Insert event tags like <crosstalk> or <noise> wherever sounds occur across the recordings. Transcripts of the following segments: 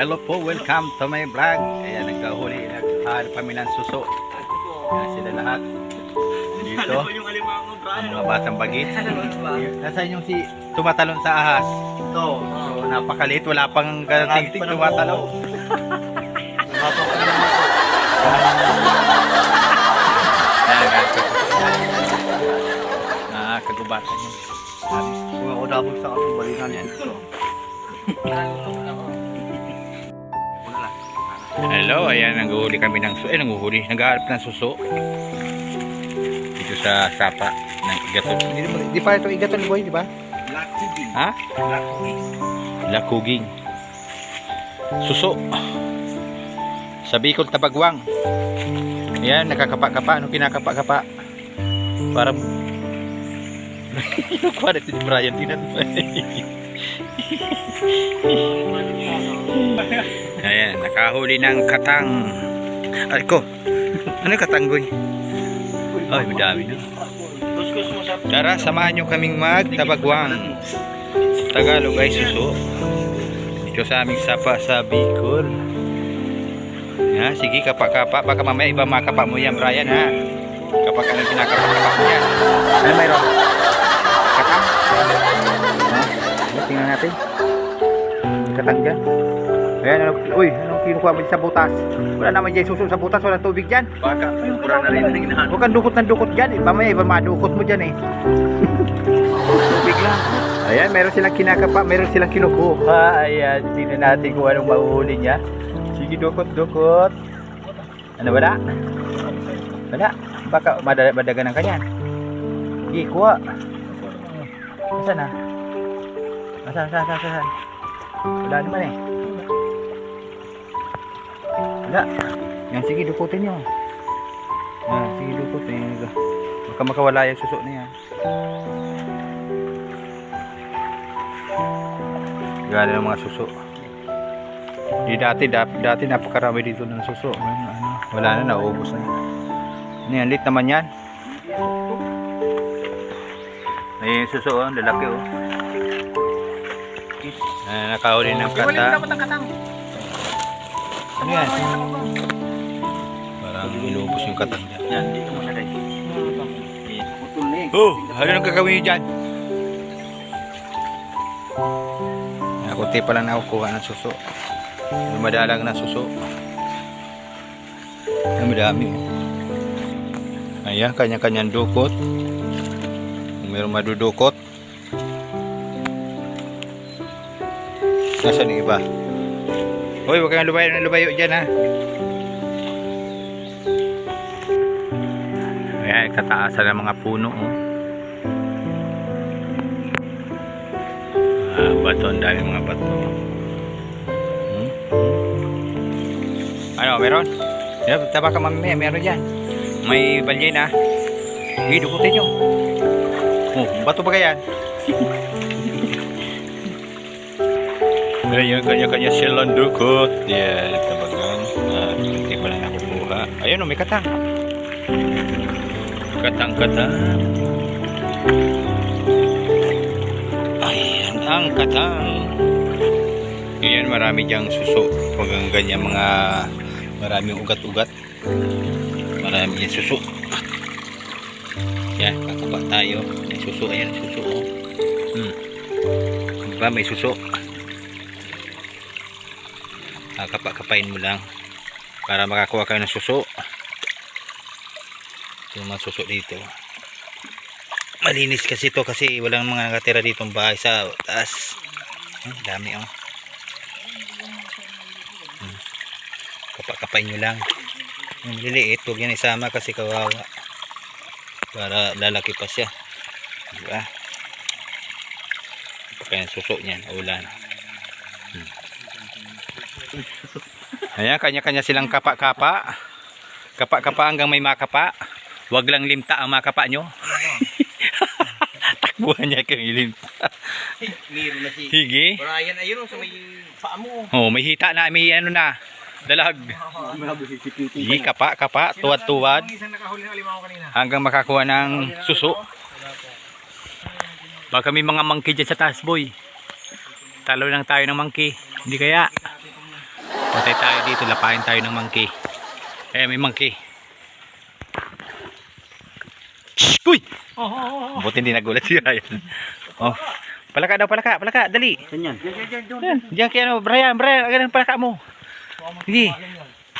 Hello po, welcome to my vlog. Ayan, nagkahuli, naghahanap kami ng suso. Ayan sila lahat. Dito, ang mga batang bagit. ba? Nasaan yung si tumatalon sa ahas? Ito. So, napakaliit, wala pang karating tumatalon. Ayan, <laughs> ganito. Ah, kagubatan yun. Kung ako dabog sa kapong balikan yan. <laughs> Hello, ayan, nanguhuli kami ng suso. Eh, nanguhuli, naghahanap ng suso. Dito sa sapa ng igaton. Hindi, di pa ito igaton boy, di ba? TV. Ha? TV. Lakuging. Suso. Sa Bicol, Tabagwang. Ayan, nakakapa-kapa. Ano kinakapa-kapa? Para... Kuha <laughs> na si Brian, tinan mo. <laughs> Ayan, nakahuli ng katang. Ay ko. Ano yung katang, boy? Ay, madami na. Tara, samahan nyo kaming magtabagwang. Tagalog ay suso. Dito sa aming sapa sa Bicol. Ha, sige, kapa-kapa. Baka mamaya iba makapa mo yan, Brian, ha? Kapag ano kinakapa-kapa mo yan. Ano mayroon? Katang? Ha? Tingnan natin. Katang dyan. Ayan, ano, uy, anong kinukuha mo sa butas? Wala naman dyan suso sa butas, walang tubig dyan. Baka, pura na rin ang hinahanap. Huwag kang dukot ng dukot dyan. Eh. Mamaya, iba madukot mo dyan eh. Tubig lang. Ayan, meron silang kinakapa, meron silang kinukuha. Ayan, tingnan natin kung anong mahuhuli niya. Sige, dukot-dukot. Ano, wala? Wala. Baka mada- madaganan ka yan. Sige, kuha. Nasaan na? Nasaan, nasaan, nasaan, nasaan? Wala naman eh. Wala. Yan, sige, dukutin nyo. Ah, sige, dukutin. Baka makawala yung suso na yan. Gala ng mga suso. Di dati, dati, dati napakarami dito ng suso. Ano, ano, wala na, naubos na. Ano yan, lit naman yan. May suso, oh, lalaki oh. Ah, nakahuli ng kata. ang katang. Ano yan? Parang inubos yung katang niya. Yan, dito mo na rin. Putol na eh. Oh, ano nang gagawin niyo dyan? Nakunti pa lang nakukuha ng suso. Lumadalang na suso. Ay, madami. Ayan, kanya-kanyang dukot. Kung mayroong madudukot. Nasaan yung iba? Hoy, huwag kang lumayo na lumayo dyan ha. Ayan, kataasan ng mga puno. Oh. Ah, bato, ang dami mga bato. Hmm? Ano, meron? Yeah, taba ka mamaya, meron dyan. May balye na. Sige, dukutin nyo. Oh, bato ba kaya? Ayan, kanya-kanya silang dukot. Yan, tabagan. Ah, hindi pa lang nakukuha. Ayun, oh, may katang. Katang-katang. Ayan ang katang. Ngayon marami diyang suso. Pag ang ganyan mga maraming ugat-ugat. Marami yung suso. Yan, kakaba tayo. May suso. Ayan, suso. Oh. Hmm. Diba, may suso. Kakapa-kapain mo lang. Para makakuha kayo ng suso. Yung mga suso dito. Malinis kasi ito kasi walang mga nakatira dito bahay sa taas. Hmm, dami oh. Hmm. Kapakapain nyo lang. Yung liliit, huwag yan isama kasi kawawa. Para lalaki pa siya. Diba? Kaya suso niyan, ulan. Ayan, kanya-kanya silang kapa-kapa. Kapa-kapa hanggang may makapa. Huwag lang limta ang makapa nyo. <laughs> Takbuhan niya kang ilimta. Hige. Brian, ayun sa may paa mo. Oh, may hita na, may ano na. Dalag. Hige, kapa, kapa, tuwad-tuwad. Hanggang makakuha ng suso. Baka may mga monkey dyan sa taas, boy. Talo lang tayo ng monkey. Hindi kaya. Bantay tayo dito, lapain tayo ng monkey. Eh, may monkey. Shhh! Uy! Oh, oh, oh. Buti hindi nagulat si Ryan. Oh. Palaka daw, palaka, palaka, dali. Diyan, diyan, diyan. Yan, diyan kaya ano, Brian, Brian, agad ang palaka mo. Sige.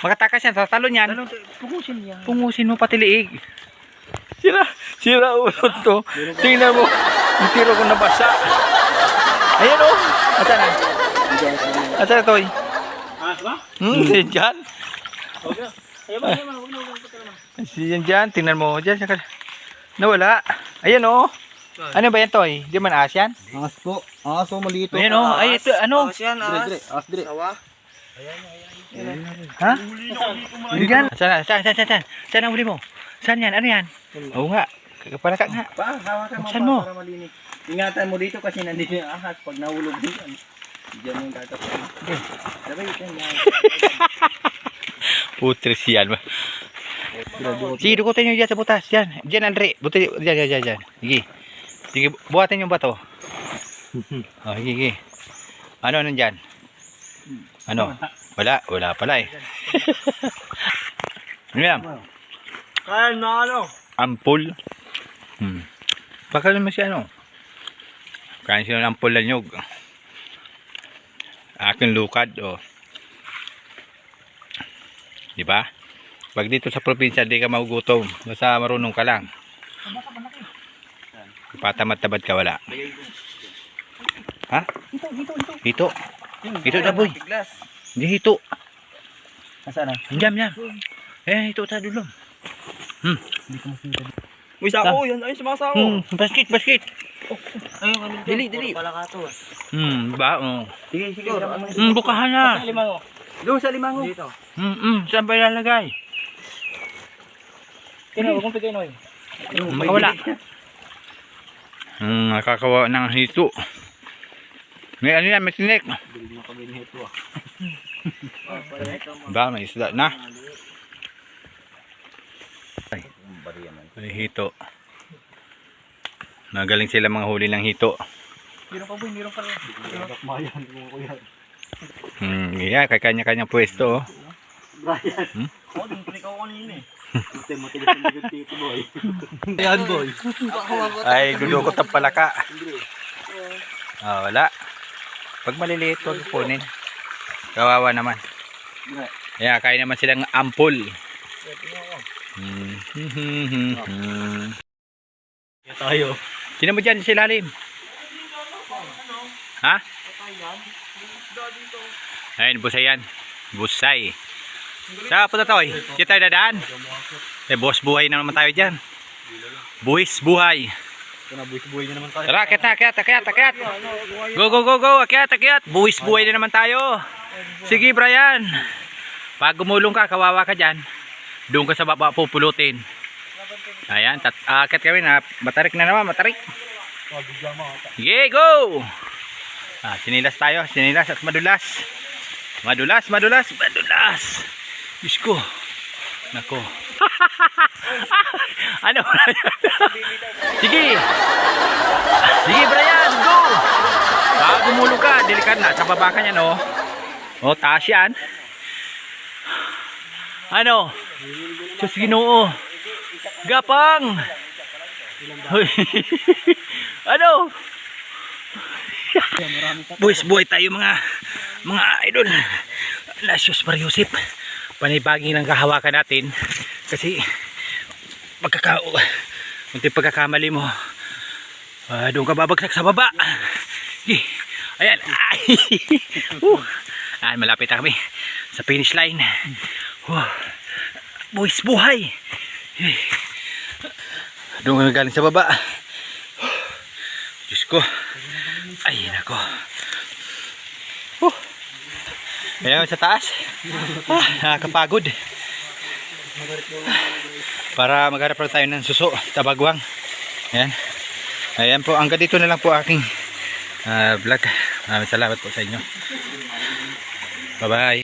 Makatakas yan, tatalon yan. Pukusin niya. Pungusin mo pati liig. Sira, sira ulo to. Tingnan mo, yung tiro ko nabasa. Ayan o. Oh. Asa na? Asa na toy? Ah, ba? Hmm, na, huwag na. Siyan dyan, tingnan mo. Dyan, saka. Nawala. Ayan o. Oh. Ano ba yan toy? Di man as yan? Angas po. Angas po, maliit. Ayan o. Oh. Ay, ito, ano? yan, Dire, dire. Angas dire. Sawa. Ha? Diyan. Saan, saan, saan, saan, saan? Saan ang huli mo? Saan yan? Ano yan? Oo nga. Palaka nga. Pa, hawakan mo pa mo. para malinis. Ingatan mo dito kasi nandito yung ahas. Pag nahulog dito, diyan yung tatapin. Sabay, ito yan. Putres yan. Sige, dukutin nyo dyan sa butas. Dyan. Dyan, Andre. Buti, dyan, dyan, dyan, dyan. Sige. Sige, buhatin yung bato. <laughs> Oh, sige, sige. Ano, ano dyan? Ano? Wala. Wala pala eh. <laughs> ano yan? Kaya na ano? Ampul. Hmm. Baka naman si ano. Kain sila ng ampul na nyug. Aking lukad, oh. Di ba? Pag dito sa probinsya, di ka magugutom. Basta marunong ka lang. Patamad-tamad ka wala. Ha? Ito, ito, ito. Hito. Ito na, boy. Hindi hito. Nasaan na? Diyan, diyan. Eh, hito sa dulong. Uy, sako, yan. Ay, sumasako. Hmm, basket, basket. Ayun, kami dyan. Dili, dili. Pala ka to. Hmm, ba? Oh. Sige, sige. Hmm, bukahan na. Sa limango. Doon sa limango. Dito. Hmm, hmm, saan ba ilalagay? Kino, huwag mong pigay, Noy. Makawala. Hmm, nakakawa ng hito. May ano yan, may tinik. <laughs> Ba, may isda na. Ay, hito. Magaling sila mga huli ng hito. Meron pa, boy. Meron pa rin. Mayan, kuya. Hmm, yeah, kay kanya-kanya pwesto. Oh. Brian. Hmm? Oo, din ko ikaw kanina eh. Ate, matigas ang bigot dito, boy. Ayan, boy. Ay, dudukot ang palaka. Ah, wala. Pag maliliit, huwag kunin. Kawawa naman. Kaya kaya naman silang ampul. Hmm. Hmm. Kaya tayo. Sino mo dyan sa ilalim? Ha? Ayun, busay yan. Busay. Sa punta to eh. Di tayo dadaan. Eh, boss buhay na naman tayo dyan. Buwis buhay. Boy, buhay na naman tayo. Tara, akyat na, akyat, akyat, akyat. Go, go, go, go, akyat, akyat. Buwis buhay na naman tayo. Sige, Brian. Pag gumulong ka, kawawa ka dyan. Doon ka sa baba pupulutin. Ayan, tat akyat kami na. Matarik na naman, matarik. Sige, go! Ah, sinilas tayo, sinilas at madulas. Madulas, madulas, madulas. Diyos ko. Nako. <laughs> ano? Sige. Sige, Brian, go! Baka gumulong ka, delikad na. Sa baba ka niyan, oh. Oh, taas yan. Ano? Diyos ginoo. Gapang! <laughs> Ano? Boys, buhay tayo mga mga idol. Lasyos Mariusip. Panibaging ng kahawakan natin kasi pagkaka unti pagkakamali mo ah, doon ka babagsak sa baba. Sige. Ayan. Ay. <laughs> uh. Ayan, malapit na kami sa finish line. Uh. Boys, buhay. Eh. Doon ka galing sa baba. Diyos ko. Ay, nako. Uh. Ayan sa taas. Ah, nakakapagod. Para magharap lang tayo ng suso, tabagwang. Ayan. Ayan po, hanggang dito na lang po aking ah, vlog. Maraming salamat po sa inyo. Bye-bye.